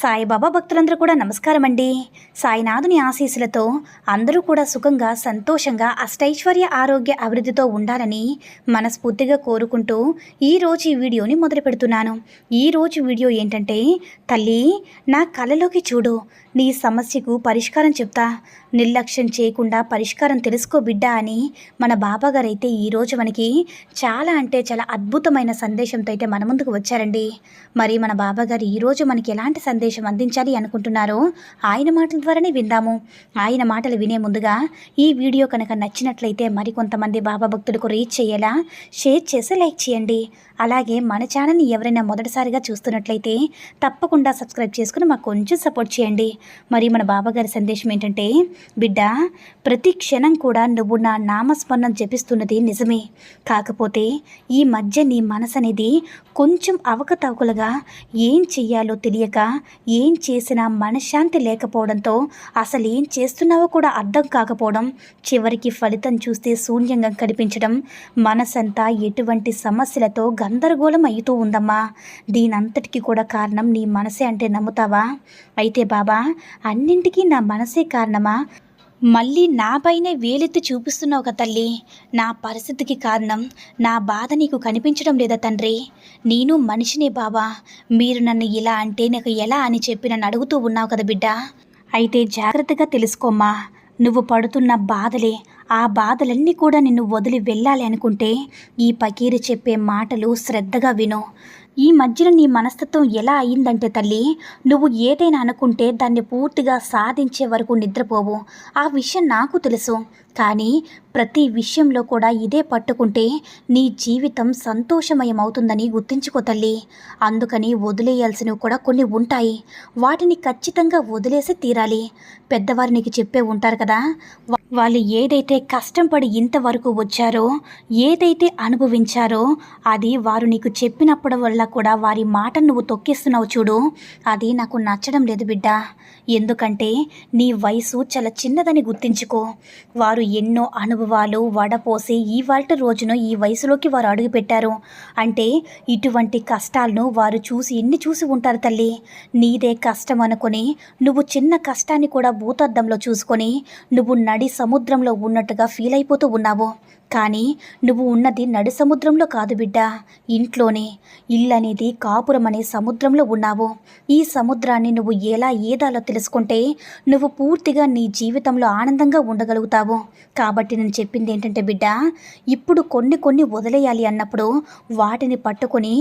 సాయిబాబా భక్తులందరూ కూడా నమస్కారం అండి సాయినాథుని ఆశీస్సులతో అందరూ కూడా సుఖంగా సంతోషంగా అష్టైశ్వర్య ఆరోగ్య అభివృద్ధితో ఉండాలని మనస్ఫూర్తిగా కోరుకుంటూ ఈరోజు ఈ వీడియోని మొదలు పెడుతున్నాను. ఈరోజు వీడియో ఏంటంటే తల్లి నా కళలోకి చూడు. నీ సమస్యకు పరిష్కారం చెప్తా. నిర్లక్ష్యం చేయకుండా పరిష్కారం తెలుసుకో బిడ్డ అని మన బాబాగారు అయితే ఈరోజు మనకి చాలా అంటే చాలా అద్భుతమైన సందేశంతో అయితే మన ముందుకు వచ్చారండి. మరి మన బాబాగారు ఈరోజు మనకి ఎలాంటి సందేశం అందించాలి అనుకుంటున్నారో ఆయన మాటల ద్వారానే విందాము. ఆయన మాటలు వినే ముందుగా ఈ వీడియో కనుక నచ్చినట్లయితే మరికొంతమంది బాబా భక్తులకు రీచ్ చేయేలా షేర్ చేసి లైక్ చేయండి. అలాగే మన ఛానల్ని ఎవరైనా మొదటిసారిగా చూస్తున్నట్లయితే తప్పకుండా సబ్స్క్రైబ్ చేసుకుని మాకు కొంచెం సపోర్ట్ చేయండి. మరి మన బాబాగారి సందేశం ఏంటంటే బిడ్డ ప్రతి క్షణం కూడా నువ్వు నా నామస్మరణం జపిస్తున్నది నిజమే. కాకపోతే ఈ మధ్య నీ మనసు అనేది కొంచెం అవకతవకలుగా ఏం చెయ్యాలో తెలియక ఏం చేసినా మనశ్శాంతి లేకపోవడంతో అసలు ఏం చేస్తున్నావో కూడా అర్థం కాకపోవడం చివరికి ఫలితం చూస్తే శూన్యంగా కనిపించడం మనసంతా ఎటువంటి సమస్యలతో గందరగోళం అవుతూ ఉందమ్మా. దీనంతటికీ కూడా కారణం నీ మనసే అంటే నమ్ముతావా? అయితే బాబా అన్నింటికీ నా మనసే కారణమా? మళ్ళీ నాపైనే వేలెత్తి చూపిస్తున్నావు ఒక తల్లి. నా పరిస్థితికి కారణం నా బాధ నీకు కనిపించడం లేదా తండ్రి? నేను మనిషినే బాబా మీరు నన్ను ఇలా అంటే నాకు ఎలా అని చెప్పి నన్ను అడుగుతూ ఉన్నావు కదా బిడ్డ. అయితే జాగ్రత్తగా తెలుసుకోమ్మా. నువ్వు పడుతున్న బాధలే ఆ బాధలన్నీ కూడా నిన్ను వదిలి వెళ్ళాలి అనుకుంటే ఈ పకీరు చెప్పే మాటలు శ్రద్ధగా విను. ఈ మధ్యన నీ మనస్తత్వం ఎలా అయిందంటే తల్లి నువ్వు ఏదైనా అనుకుంటే దాన్ని పూర్తిగా సాధించే వరకు నిద్రపోవు. ఆ విషయం నాకు తెలుసు. కానీ ప్రతి విషయంలో కూడా ఇదే పట్టుకుంటే నీ జీవితం సంతోషమయం అవుతుందని గుర్తించుకో తల్లి. అందుకని వదిలేయాల్సినవి కూడా కొన్ని ఉంటాయి. వాటిని ఖచ్చితంగా వదిలేసి తీరాలి. పెద్దవారు నీకు చెప్పే ఉంటారు కదా వాళ్ళు ఏదైతే కష్టం పడి ఇంతవరకు వచ్చారో ఏదైతే అనుభవించారో అది వారు నీకు చెప్పినప్పటి వల్ల కూడా వారి మాట నువ్వు తొక్కిస్తున్నావు చూడు. అది నాకు నచ్చడం లేదు బిడ్డ. ఎందుకంటే నీ వయసు చాలా చిన్నదని గుర్తించుకో. వారు ఎన్నో అనుభవాలు వడపోసి ఈ వాటి రోజున ఈ వయసులోకి వారు అడుగుపెట్టారు. అంటే ఇటువంటి కష్టాలను వారు చూసి ఎన్ని చూసి ఉంటారు తల్లి? నీదే కష్టం అనుకొని నువ్వు చిన్న కష్టాన్ని కూడా భూతద్దంలో చూసుకొని నువ్వు నడి సముద్రంలో ఉన్నట్టుగా ఫీల్ అయిపోతూ ఉన్నావు. కానీ నువ్వు ఉన్నది నడి సముద్రంలో కాదు బిడ్డ. ఇంట్లోనే ఇల్లు అనేది కాపురం అనే సముద్రంలో ఉన్నావు. ఈ సముద్రాన్ని నువ్వు ఎలా ఏదాలో తెలుసుకుంటే నువ్వు పూర్తిగా నీ జీవితంలో ఆనందంగా ఉండగలుగుతావు. కాబట్టి నేను చెప్పింది ఏంటంటే బిడ్డ ఇప్పుడు కొన్ని కొన్ని వదిలేయాలి అన్నప్పుడు వాటిని పట్టుకొని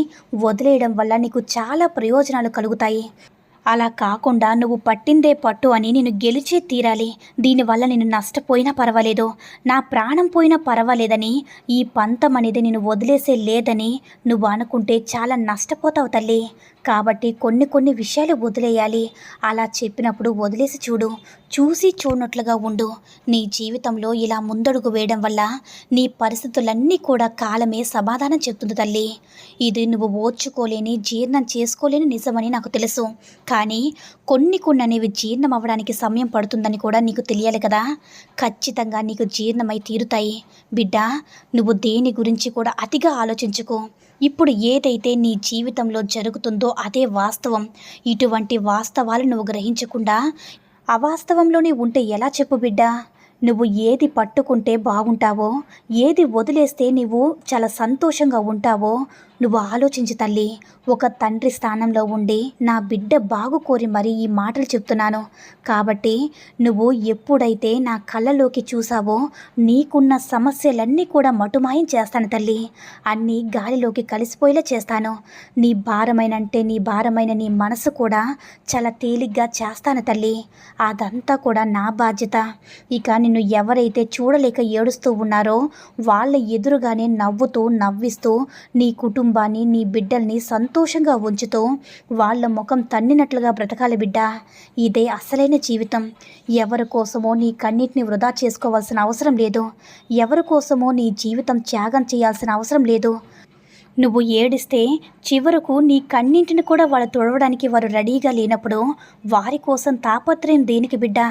వదిలేయడం వల్ల నీకు చాలా ప్రయోజనాలు కలుగుతాయి. అలా కాకుండా నువ్వు పట్టిందే పట్టు అని నేను గెలిచే తీరాలి. దీనివల్ల నేను నష్టపోయినా పర్వాలేదు. నా ప్రాణం పోయినా పర్వాలేదని ఈ పంతం అనేది నేను వదిలేసే లేదని నువ్వు అనుకుంటే చాలా నష్టపోతావు తల్లి. కాబట్టి కొన్ని కొన్ని విషయాలు వదిలేయాలి. అలా చెప్పినప్పుడు వదిలేసి చూడు. చూసి చూడనట్లుగా ఉండు. నీ జీవితంలో ఇలా ముందడుగు వేయడం వల్ల నీ పరిస్థితులన్నీ కూడా కాలమే సమాధానం చెప్తుంది తల్లి. ఇది నువ్వు ఓర్చుకోలేని జీర్ణం చేసుకోలేని నిజమని నాకు తెలుసు. కానీ కొన్ని కొన్ని అనేవి జీర్ణం అవ్వడానికి సమయం పడుతుందని కూడా నీకు తెలియాలి కదా. ఖచ్చితంగా నీకు జీర్ణమై తీరుతాయి. బిడ్డ నువ్వు దేని గురించి కూడా అతిగా ఆలోచించుకో. ఇప్పుడు ఏదైతే నీ జీవితంలో జరుగుతుందో అదే వాస్తవం. ఇటువంటి వాస్తవాలు నువ్వు గ్రహించకుండా అవాస్తవంలోనే ఉంటే ఎలా చెప్పు బిడ్డా? నువ్వు ఏది పట్టుకుంటే బాగుంటావో ఏది వదిలేస్తే నువ్వు చాలా సంతోషంగా ఉంటావో నువ్వు ఆలోచించు తల్లి ఒక తండ్రి స్థానంలో ఉండి నా బిడ్డ బాగు కోరి మరీ ఈ మాటలు చెప్తున్నాను. కాబట్టి నువ్వు ఎప్పుడైతే నా కళ్ళలోకి చూసావో నీకున్న సమస్యలన్నీ కూడా మటుమాయం చేస్తాను తల్లి. అన్నీ గాలిలోకి కలిసిపోయేలా చేస్తాను. నీ భారమైనంటే నీ భారమైన నీ మనసు కూడా చాలా తేలిగ్గా చేస్తాను తల్లి. అదంతా కూడా నా బాధ్యత. ఇక నిన్ను ఎవరైతే చూడలేక ఏడుస్తూ ఉన్నారో వాళ్ళ ఎదురుగానే నవ్వుతూ నవ్విస్తూ నీ కుటుంబాన్ని నీ బిడ్డల్ని సంతోషంగా ఉంచుతూ వాళ్ళ ముఖం తన్నినట్లుగా బ్రతకాలి బిడ్డ. ఇదే అసలైన జీవితం. ఎవరి కోసమో నీ కన్నిటిని వృధా చేసుకోవాల్సిన అవసరం లేదు. ఎవరి కోసమో నీ జీవితం త్యాగం చేయాల్సిన అవసరం లేదు. నువ్వు ఏడిస్తే చివరకు నీ కన్నింటిని కూడా వాళ్ళు తుడవడానికి వారు రెడీగా లేనప్పుడు వారి కోసం తాపత్రయం దేనికి బిడ్డా?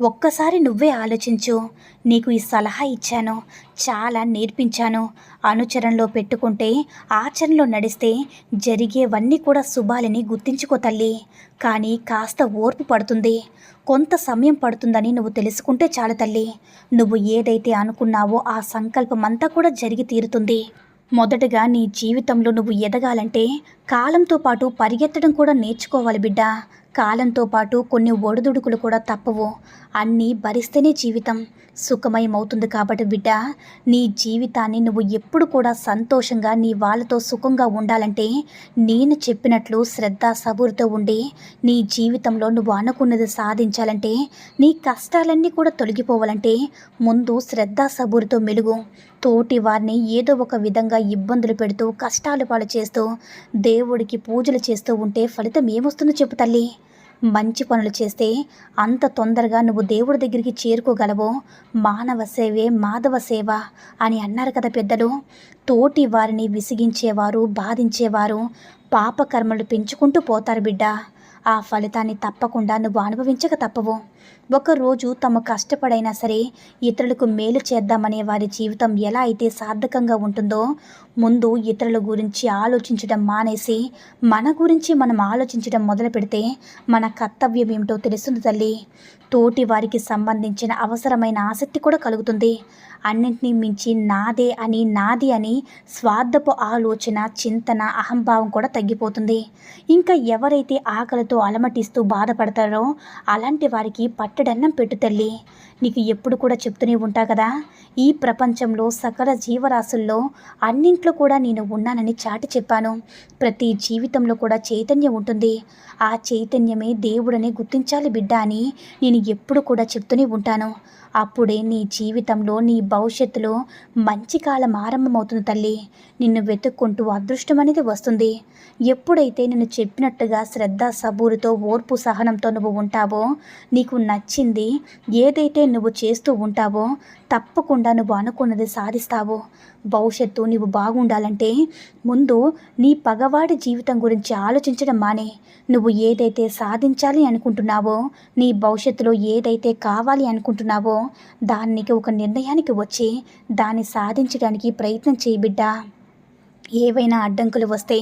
ఒక్కసారి నువ్వే ఆలోచించు. నీకు ఈ సలహా ఇచ్చాను. చాలా నేర్పించాను. అనుచరణలో పెట్టుకుంటే ఆచరణలో నడిస్తే జరిగేవన్నీ కూడా శుభాలని గుర్తించుకో తల్లి. కానీ కాస్త ఓర్పు పడుతుంది. కొంత సమయం పడుతుందని నువ్వు తెలుసుకుంటే చాలు తల్లి. నువ్వు ఏదైతే అనుకున్నావో ఆ సంకల్పం అంతా కూడా జరిగి తీరుతుంది. మొదటగా నీ జీవితంలో నువ్వు ఎదగాలంటే కాలంతో పాటు పరిగెత్తడం కూడా నేర్చుకోవాలి బిడ్డ. కాలంతో పాటు కొన్ని ఒడిదుడుకులు కూడా తప్పవు. అన్నీ భరిస్తేనే జీవితం. సుఖమయమవుతుంది కాబట్టి బిడ్డ నీ జీవితాన్ని నువ్వు ఎప్పుడు కూడా సంతోషంగా నీ వాళ్ళతో సుఖంగా ఉండాలంటే నేను చెప్పినట్లు శ్రద్ధ సబూరుతో ఉండి నీ జీవితంలో నువ్వు అనుకున్నది సాధించాలంటే నీ కష్టాలన్నీ కూడా తొలగిపోవాలంటే ముందు శ్రద్ధ సబూరుతో మెలుగు. తోటి వారిని ఏదో ఒక విధంగా ఇబ్బందులు పెడుతూ కష్టాలు పాలు చేస్తూ దేవుడికి పూజలు చేస్తూ ఉంటే ఫలితం ఏమొస్తుందో చెప్పు తల్లి. మంచి పనులు చేస్తే అంత తొందరగా నువ్వు దేవుడి దగ్గరికి చేరుకోగలవో? మానవ సేవే మాధవ సేవ అని అన్నారు కదా పెద్దలు. తోటి వారిని విసిగించేవారు బాధించేవారు పాపకర్మలు పెంచుకుంటూ పోతారు బిడ్డ. ఆ ఫలితాన్ని తప్పకుండా నువ్వు అనుభవించక తప్పవు. ఒకరోజు తమ కష్టపడైనా సరే ఇతరులకు మేలు చేద్దామనే వారి జీవితం ఎలా అయితే సార్థకంగా ఉంటుందో ముందు ఇతరుల గురించి ఆలోచించడం మానేసి మన గురించి మనం ఆలోచించడం మొదలు పెడితే మన కర్తవ్యం ఏమిటో తెలుస్తుంది తల్లి. తోటి వారికి సంబంధించిన అవసరమైన ఆసక్తి కూడా కలుగుతుంది. అన్నింటినీ మించి నాదే అని నాది అని స్వార్థపు ఆలోచన చింతన అహంభావం కూడా తగ్గిపోతుంది. ఇంకా ఎవరైతే ఆకలితో అలమటిస్తూ బాధపడతారో అలాంటి వారికి పట్టడన్నం పెట్టు తల్లి. నీకు ఎప్పుడు కూడా చెప్తూనే ఉంటా కదా. ఈ ప్రపంచంలో సకల జీవరాశుల్లో అన్నింట్లో కూడా నేను ఉన్నానని చాటి చెప్పాను. ప్రతి జీవితంలో కూడా చైతన్యం ఉంటుంది. ఆ చైతన్యమే దేవుడని గుర్తించాలి బిడ్డ అని నేను ఎప్పుడు కూడా చెప్తూనే ఉంటాను. అప్పుడే నీ జీవితంలో నీ భవిష్యత్తులో మంచి కాలం ఆరంభమవుతుంది తల్లి. నిన్ను వెతుక్కుంటూ అదృష్టం అనేది వస్తుంది. ఎప్పుడైతే నేను చెప్పినట్టుగా శ్రద్ధ సబూరుతో ఓర్పు సహనంతో నువ్వు ఉంటావో నీకు నచ్చింది. ఏదైతే నువ్వు చేస్తూ ఉంటావో తప్పకుండా నువ్వు అనుకున్నది సాధిస్తావు. భవిష్యత్తు నువ్వు బాగుండాలంటే ముందు నీ పగవాడి జీవితం గురించి ఆలోచించడం మానే. నువ్వు ఏదైతే సాధించాలి అనుకుంటున్నావో నీ భవిష్యత్తులో ఏదైతే కావాలి అనుకుంటున్నావో దానికి ఒక నిర్ణయానికి వచ్చి దాన్ని సాధించడానికి ప్రయత్నం చేయి బిడ్డా. ఏవైనా అడ్డంకులు వస్తే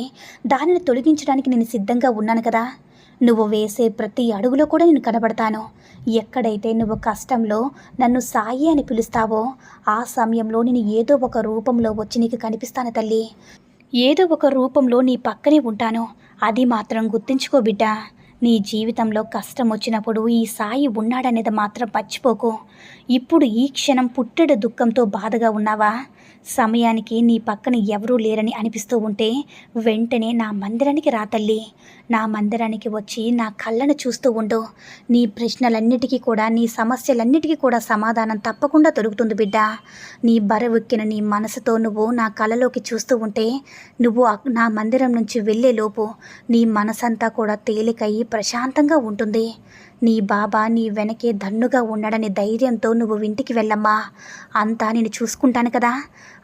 దానిని తొలగించడానికి నేను సిద్ధంగా ఉన్నాను కదా. నువ్వు వేసే ప్రతి అడుగులో కూడా నేను కనబడతాను. ఎక్కడైతే నువ్వు కష్టంలో నన్ను సాయి అని పిలుస్తావో ఆ సమయంలో నేను ఏదో ఒక రూపంలో వచ్చి నీకు కనిపిస్తాను తల్లి. ఏదో ఒక రూపంలో నీ పక్కనే ఉంటాను. అది మాత్రం గుర్తుంచుకో బిడ్డ. నీ జీవితంలో కష్టం వచ్చినప్పుడు ఈ సాయి ఉన్నాడనేది మాత్రం మర్చిపోకు. ఇప్పుడు ఈ క్షణం పుట్టెడు దుఃఖంతో బాధగా ఉన్నావా? సమయానికి నీ పక్కన ఎవరూ లేరని అనిపిస్తూ ఉంటే వెంటనే నా మందిరానికి రాతల్లి నా మందిరానికి వచ్చి నా కళ్ళను చూస్తూ ఉండు. నీ ప్రశ్నలన్నిటికీ కూడా నీ సమస్యలన్నిటికీ కూడా సమాధానం తప్పకుండా దొరుకుతుంది బిడ్డ. నీ బరవెక్కిన నీ మనసుతో నువ్వు నా కళ్ళలోకి చూస్తూ ఉంటే నువ్వు నా మందిరం నుంచి వెళ్ళేలోపు నీ మనసంతా కూడా తేలికయ్యి ప్రశాంతంగా ఉంటుంది. నీ బాబా నీ వెనకే దన్నుగా ఉన్నాడని ధైర్యంతో నువ్వు ఇంటికి వెళ్ళమ్మా. అంతా నేను చూసుకుంటాను కదా.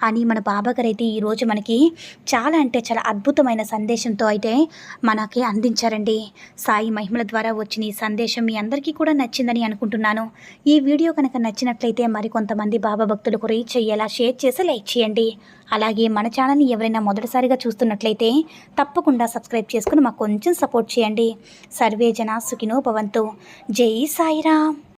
అని మన బాబాగారు అయితే ఈరోజు మనకి చాలా అంటే చాలా అద్భుతమైన సందేశంతో అయితే మనకి అందించారండి. సాయి మహిమల ద్వారా వచ్చిన ఈ సందేశం మీ అందరికీ కూడా నచ్చిందని అనుకుంటున్నాను. ఈ వీడియో కనుక నచ్చినట్లయితే మరికొంతమంది బాబా భక్తులకు రీచ్ అయ్యేలా షేర్ చేసి లైక్ చేయండి. అలాగే మన ఛానల్ని ఎవరైనా మొదటిసారిగా చూస్తున్నట్లయితే తప్పకుండా సబ్స్క్రైబ్ చేసుకుని మాకు కొంచెం సపోర్ట్ చేయండి. సర్వే జన సుఖినో భవంతు. జై సాయిరామ్